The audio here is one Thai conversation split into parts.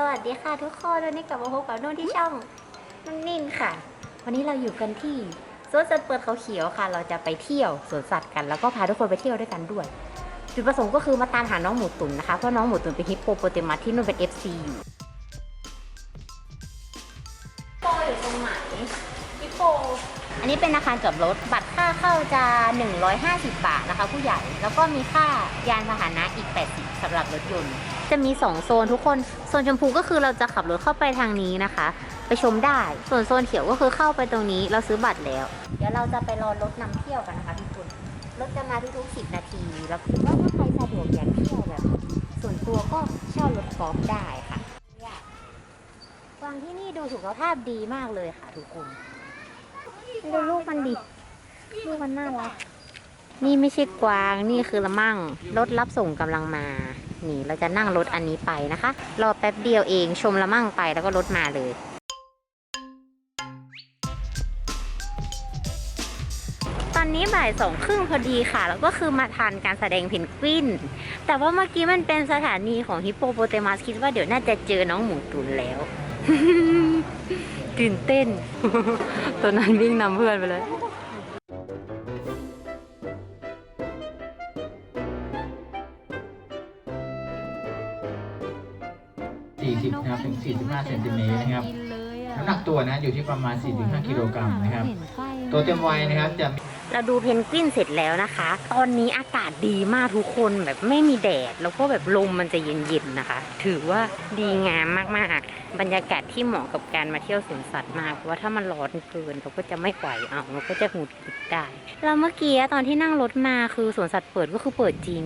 สวัสดีค่ะทุกคนวันนี้กลับมาพบกับนุ่นที่ช่องนุ่นนิ่นค่ะ วันนี้เราอยู่กันที่สวนสัตว์เปิดเขาเขียวค่ะ เราจะไปเที่ยวสวนสัตว์กัน แล้วก็พาทุกคนไปเที่ยวด้วยกันด้วย จุดประสงค์ก็คือมาตามหาน้องหมูตุ่นนะคะ เพราะน้องหมูตุ่นเป็นฮิปโปโปเตมัสที่นุ่นเป็น FC อยู่โปอยู่ตรงไหนฮิปโป อันนี้เป็นอาคารจอดรถบัตรค่าเข้าจะ 150 บาทนะคะ ผู้ใหญ่ แล้วก็มีค่ายานพาหนะอีก 80สำหรับรถยนต์ จะมี 2 โซนทุกคน โซนชมพูก็คือเราจะขับรถเข้าไปทางนี้นะคะ ไปชมได้ ส่วนโซนเขียวก็คือเข้าไปตรงนี้เราซื้อบัตรแล้ว เดี๋ยวเราจะไปรอรถนำเที่ยวกันนะคะทุกคนรถจะมาทุกๆ10นาที แล้วคือว่าถ้าใครสะดวกอยากเที่ยวแบบ ส่วนตัวก็เช่ารถกอล์ฟได้ค่ะฟังที่นี่ดูสุขภาพดีมากเลยค่ะทุกคนดูลูกมันดิลูกมันน่ารักนี่ไม่ใช่กวางนี่คือละมั่งรถรับส่งกำลังมา นี่เราจะนั่งรถอันนี้ไปนะคะ รอแป๊บเดียวเองชมละมั่งไปแล้วก็รถมาเลยตอนนี้บ่ายสองครึ่งพอดีค่ะ แล้วก็คือมาทานการแสดงเพนกวิน แต่ว่าเมื่อกี้มันเป็นสถานีของฮิปโปโปเตมัสคิดว่าเดี๋ยวน่าจะเจอน้องหมูตุนแล้วตื่นเต้นตัวนั้นวิ่งนำเพื่อนไปเลย 40นะครับถึง 45เซนติเมตรนะครับน้ำหนักตัวนะอยู่ที่ประมาณ 4-5กิโลกรัมนะครับ ตัวเต็มวัยนะครับจะเราดูเพนกวินเสร็จแล้วนะคะ ตอนนี้อากาศดีมากทุกคนแบบไม่มีแดด แล้วก็แบบลมมันจะเย็นๆนะคะ ถือว่าดีงามมากๆ บรรยากาศที่เหมาะกับการมาเที่ยวสวนสัตว์มากเพราะว่าถ้ามันร้อนเกินเราก็จะไม่ไหวเอาเราก็จะหงุดหงิดได้แล้วเมื่อกี้ตอนที่นั่งรถมาคือสวนสัตว์เปิดก็คือเปิดจริง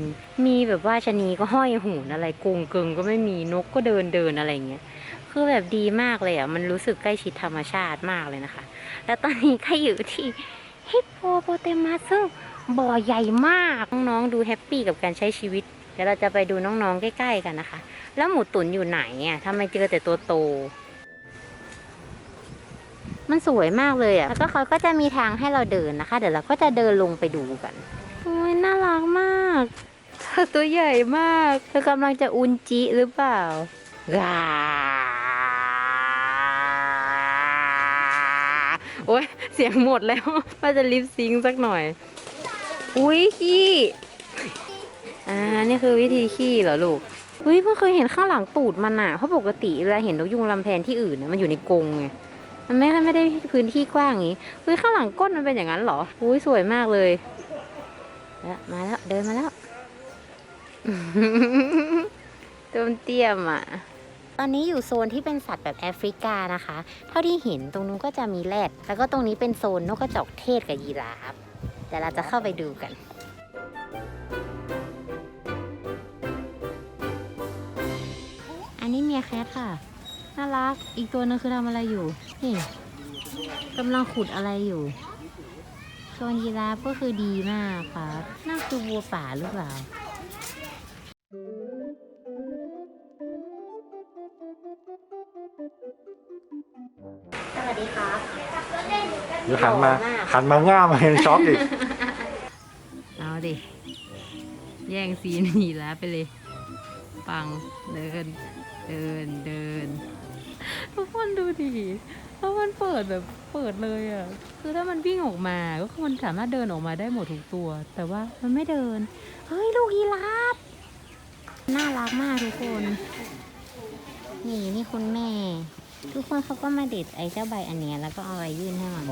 มีแบบว่าชะนีก็ห้อยหูนอะไรกรงเกิงก็ไม่มีนกก็เดินเดินอะไรเงี้ยคือแบบดีมากเลยอะมันรู้สึกใกล้ชิดธรรมชาติมากเลยนะคะ แล้วตอนนี้ก็อยู่ที่ฮิปโปโปเตมัสซึ่งบ่อใหญ่มากน้องๆดูแฮปปี้กับการใช้ชีวิต เดี๋ยวเราจะไปดูน้องๆ ใกล้ ๆ กันนะคะ แล้วหมูตุ๋นอยู่ไหนอะทำไมเจอแต่ตัวโต มันสวยมากเลยอะ แล้วก็เขาก็จะมีทางให้เราเดินนะคะ เดี๋ยวเราก็จะเดินลงไปดูกันโอ้ยน่ารักมากเธอตัวใหญ่มาก เธอกำลังจะอุนจิหรือเปล่ากาโอ้ยเสียงหมดแล้วว่าจะลิปซิงค์สักหน่อย อุ้ยขี้ อ่า นี่คือวิธีขี้เหรอลูกอุ้ยเพิ่งเคยเห็นข้างหลังตูดมันอะ เพราะปกติเวลาเห็นนกยุงลำแพนที่อื่นน่ะมันอยู่ในกรงไง มันไม่ไม่ได้พื้นที่กว้างอย่างงี้เฮ้ยข้างหลังก้นมันเป็นอย่างนั้นเหรออุ้ยสวยมากเลยแล้วมาแล้วเดินมาแล้วตัวมันเตี้ยมอะตอนนี้อยู่โซนที่เป็นสัตว์แบบแอฟริกานะคะ เท่าที่เห็นตรงนู้นก็จะมีแรดแล้วก็ตรงนี้เป็นโซนนกกระจอกเทศกับยีราฟเดี๋ยวเราจะเข้าไปดูกัน ทค่ะ น่ารัก อีกตัวนึงคือทำอะไรอยู่ นี่กำลังขุดอะไรอยู่โซนยีราฟก็คือดีมากค่ะน่าคือวัวป่าหรือเปล่าสวัสดีครับเดี๋ยวหันมาหล่อมากหันมาง่ามมาเห็นช็อกอีก เอาดิ แย่งซีนหนีแล้วไปเลย ปังเดิน เดินเดิน ทุกคนดูดิเพรามันเปิดแบบเปิดเลยอะ่ะ คือถ้ามันวิ่งออกมาก็คือมันสามารถเดินออกมาได้หมดทุกตัว แต่ว่ามันไม่เดิน เฮ้ย ลูกยีราฟน่ารักมากทุกคน นี่นี่คุณแม่ ทุกคนเขาก็มาเด็ดไอ้เจ้าใบอันเนี้ยแล้วก็เอาไว้ยื่นให้มัน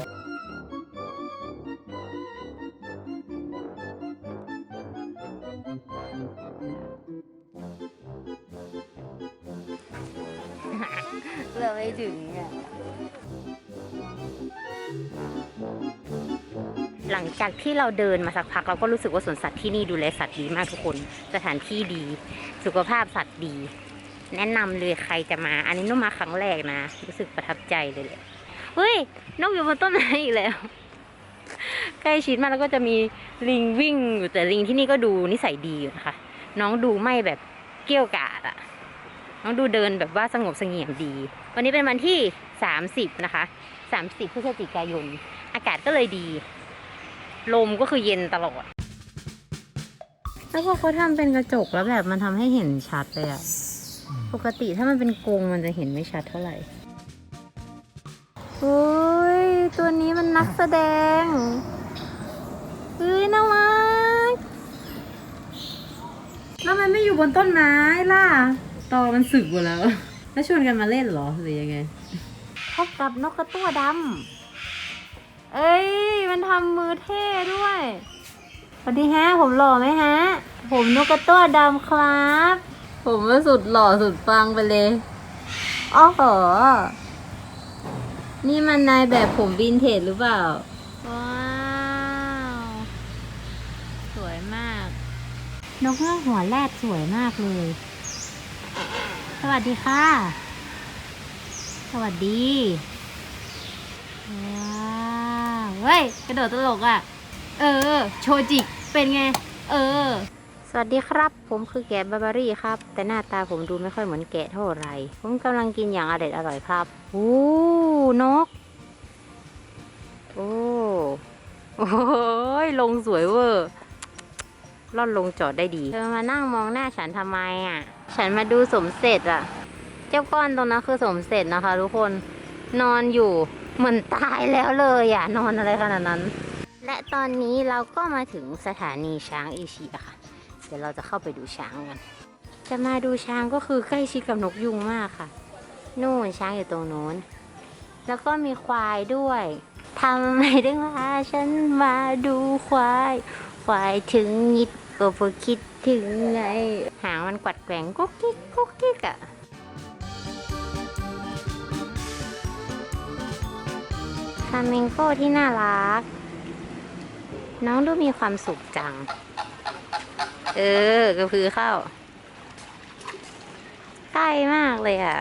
ถึงอะหลังจากที่เราเดินมาสักพักเราก็รู้สึกว่าสวนสัตว์ที่นี่ดูแลสัตว์ดีมากทุกคน สถานที่ดี สุขภาพสัตว์ดี แนะนำเลยใครจะมา อันนี้นุ่มมาครั้งแรกนะ รู้สึกประทับใจเลยแหละเฮ้ยนกอยู่บนต้นไม้อีกแล้ว ใกล้ชิดมากแล้วก็จะมีลิงวิ่งอยู่แต่ลิงที่นี่ก็ดูนิสัยดีอยู่นะคะ น้องดูไม่แบบเกี้ยวกาดอะ น้องดูเดินแบบว่าสงบเสงี่ยมดี วันนี้เป็นวันที่สามสิบนะคะสามสิบพฤศจิกายน อากาศก็เลยดี ลมก็คือเย็นตลอด แล้วพอเขาทำเป็นกระจกแล้วแบบมันทำให้เห็นชัดเลยอะปกติถ้ามันเป็นกรงมันจะเห็นไม่ชัดเท่าไหร่โอ้ยตัวนี้มันนักแสดงเฮ้ยน่ารักแล้วมันไม่อยู่บนต้นไม้ล่ะ ตอมันสึกหมดแล้ว แล้วชวนกันมาเล่นเหรอหรือยังไงพบกับนกกระตั้วดำเอ้ย มันทำมือเท่ด้วยสวัสดีฮะ ผมหล่อไหมฮะ ผมนกกระตั้วดำครับ ผมว่าสุดหล่อสุดฟังไปเลยอ๋อเหรอนี่มันนายแบบผมวินเทจหรือเปล่า ว้าว สวยมาก นกเงือกหัวแรดสวยมากเลย สวัสดีค่ะ สวัสดีว้าวเฮ้ยกระโดดตลกอะ เออ โชจิเป็นไง เออ สวัสดีครับ ผมคือแกะบาบารี่ครับ แต่หน้าตาผมดูไม่ค่อยเหมือนแกะเท่าไหร่ ผมกำลังกินอย่างอร่อยอร่อยครับโอ้นก โอ้โอ้ยลงสวยเวอร์ล่อนลงจอดได้ดี เธอมานั่งมองหน้าฉันทำไมอะ ฉันมาดูสมเสร็จอะเจ้าก้อนตรงนั้นคือสมเสร็จนะคะ ทุกคนนอนอยู่เหมือนตายแล้วเลยอะนอนอะไรขนาดนั้น และตอนนี้เราก็มาถึงสถานีช้างเอเชียค่ะ เดี๋ยวเราจะเข้าไปดูช้างกัน จะมาดูช้างก็คือใกล้ชิดกับนกยุงมากค่ะ นู่นช้างอยู่ตรงโน้น แล้วก็มีควายด้วยทำไมถึงพาฉันมาดูควาย ควายถึงนิดก็พอคิด ถึงไงหางมันกวัดแกว่งกุ๊กกิ๊กกุ๊กกิ๊กอะฟาเมงโก้ที่น่ารัก น้องดูมีความสุขจัง เออกระพือเข้า ใกล้มากเลยอะ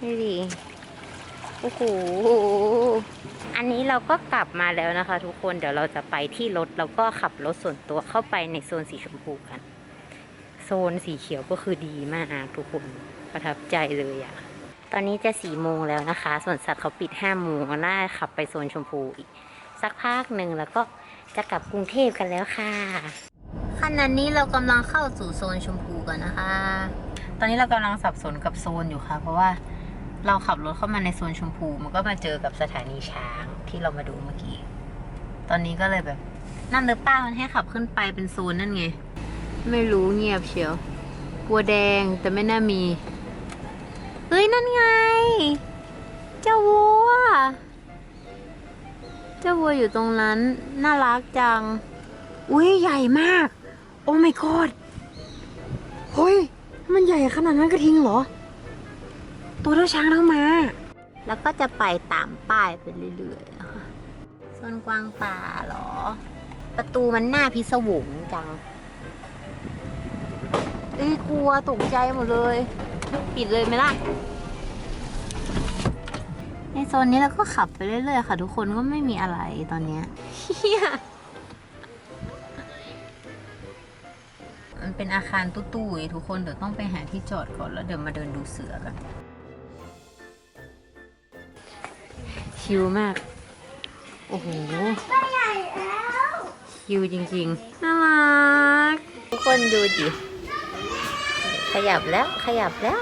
ดูดิ โอ้โห อันนี้เราก็กลับมาแล้วนะคะ ทุกคน เดี๋ยวเราจะไปที่รถแล้วก็ขับรถส่วนตัวเข้าไปในโซนสีชมพูกัน โซนสีเขียวก็คือดีมากทุกคน ประทับใจเลยอะตอนนี้จะสี่โมงแล้วนะคะ ส่วนสัตว์เขาปิดห้าโมงน่าขับไปโซนชมพูอีก สักพักหนึ่งแล้วก็จะกลับกรุงเทพกันแล้วค่ะขณะนี้เรากำลังเข้าสู่โซนชมพูกันนะคะ ตอนนี้เรากำลังสับสนกับโซนอยู่ค่ะ เพราะว่า เราขับรถเข้ามาในโซนชมพู มันก็มาเจอกับสถานีช้างที่เรามาดูเมื่อกี้ ตอนนี้ก็เลยแบบนั่นหรือป้ามันให้ขับขึ้นไปเป็นโซนนั่นไง ไม่รู้เงียบเชียววัวแดงแต่ไม่น่ามี เฮ้ย นั่นไง เจ้าวัว เจ้าวัวอยู่ตรงนั้น น่ารักจัง อุ้ยใหญ่มาก โอ้ my god เฮ้ย มันใหญ่ขนาดนั้นกระทิงเหรอ ตัวเท่าช้างเท่ามาแล้วก็จะไปตามป้ายไปเรื่อยๆนะคะส่วนกวางป่าเหรอ ประตูมันหน้าพิศวงจังเอ้ยกลัวตกใจหมดเลย ปิดเลยไหมล่ะ ในโซนนี้เราก็ขับไปเรื่อยๆค่ะ ทุกคนก็ไม่มีอะไรตอนเนี้ยเฮียมันเป็นอาคารตู้ๆทุกคนเดี๋ยวต้องไปหาที่จอดก่อนแล้วเดี๋ยวมาเดินดูเสือกัน ชิลมาก โอ้โหชิลจริงๆ น่ารัก ทุกคนดูดิ ขยับแล้ว ขยับแล้ว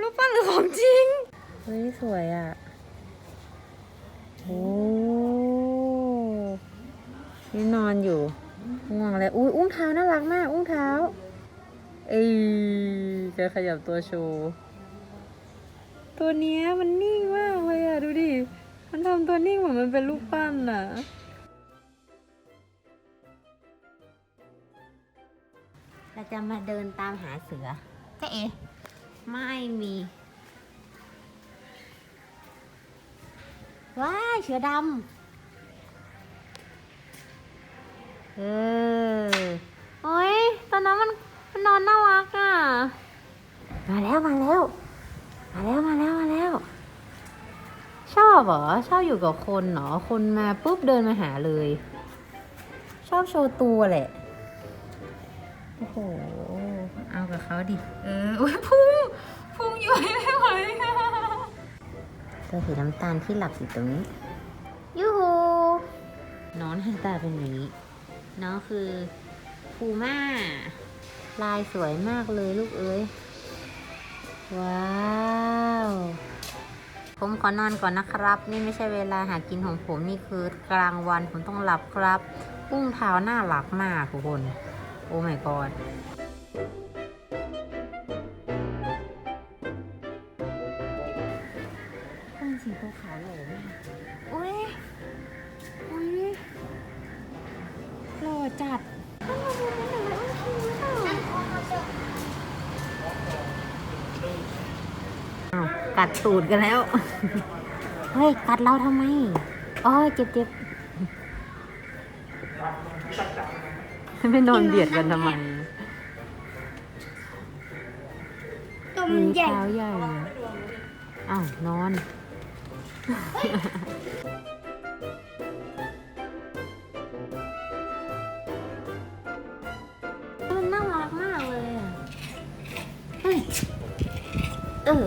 รูปปั้นหรือของจริง เฮ้ย สวยอะ โอ้นี่นอนอยู่ง่วงเลยอุ้ยอุ้งเท้าน่ารักมาก อุ้งเท้า เอ้ยแกขยับตัวโชว์ ตัวเนี้ยมันนิ่งมากเลยอะดูดิ มันทำตัวนิ่งเหมือนมันเป็นลูกปั้นอะ เราจะมาเดินตามหาเสือเจ๊เอไม่มี ว้ายเสือดำเออ โอ้ยตอนนั้นมันมันนอนน่ารักอะ มาแล้ว มาแล้ว มาแล้วมาแล้วมาแล้ว ชอบเหรอ ชอบอยู่กับคนเหรอ คนมาปุ๊บเดินมาหาเลย ชอบโชว์ตัวแหละ โอ้โห เอากับเขาดิ เอออุ้ยพุ่งพุ่งอยู่ไม่ไหวตัวสีน้ำตาลที่หลับอยู่ตรงนี้ ยูฮูน้องหน้าตาเป็นอย่างนี้ น้องคือพูม่า ลายสวยมากเลยลูกเอ้ย ว้าว ผมขอนอนก่อนนะครับ นี่ไม่ใช่เวลาหากินของผมนี่คือกลางวันผมต้องหลับครับกุ้งเท้าน่ารักมากทุกคน โอ้ my god กัดตูดกันแล้ว เฮ้ย กัดเราทำไมอ๋อเจ็บเจ็บไม่นอนเบียดกันทำไมตัวมันใหญ่เท้าใหญ่อ้าวนอน มันน่ารักมากเลยอะเฮ้ยเออ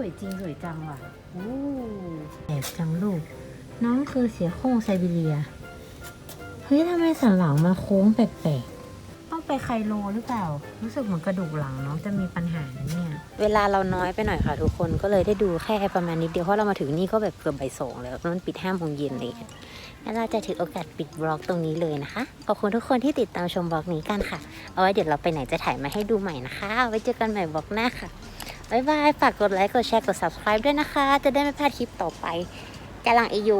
วยจริงสวยจังว่ะโอ้แอบจังลูก น้องคือเสียโคร่งไซบีเรีย เฮ้ยทำไมสันหลังมันโค้งแปลกๆ ต้องไปไคโลหรือเปล่า รู้สึกเหมือนกระดูกหลังน้องจะมีปัญหาเนี่ย เวลาเราน้อยไปหน่อยค่ะทุกคนก็เลยได้ดูแค่ประมาณนิดเดียว เพราะเรามาถึงนี่ก็แบบเกือบบ่ายสองแล้วมันปิดห้าโมงเย็นเลยงั้นเราจะถือโอกาสปิดบล็อกตรงนี้เลยนะคะ ขอบคุณทุกคนที่ติดตามชมบล็อกนี้กันค่ะ เอาไว้เดี๋ยวเราไปไหนจะถ่ายมาให้ดูใหม่นะคะ ไว้เจอกันใหม่บล็อกหน้าค่ะ บายบาย ฝากกดไลค์ กดแชร์ กด subscribe ด้วยนะคะ จะได้ไม่พลาดคลิปต่อไปกำลังอยู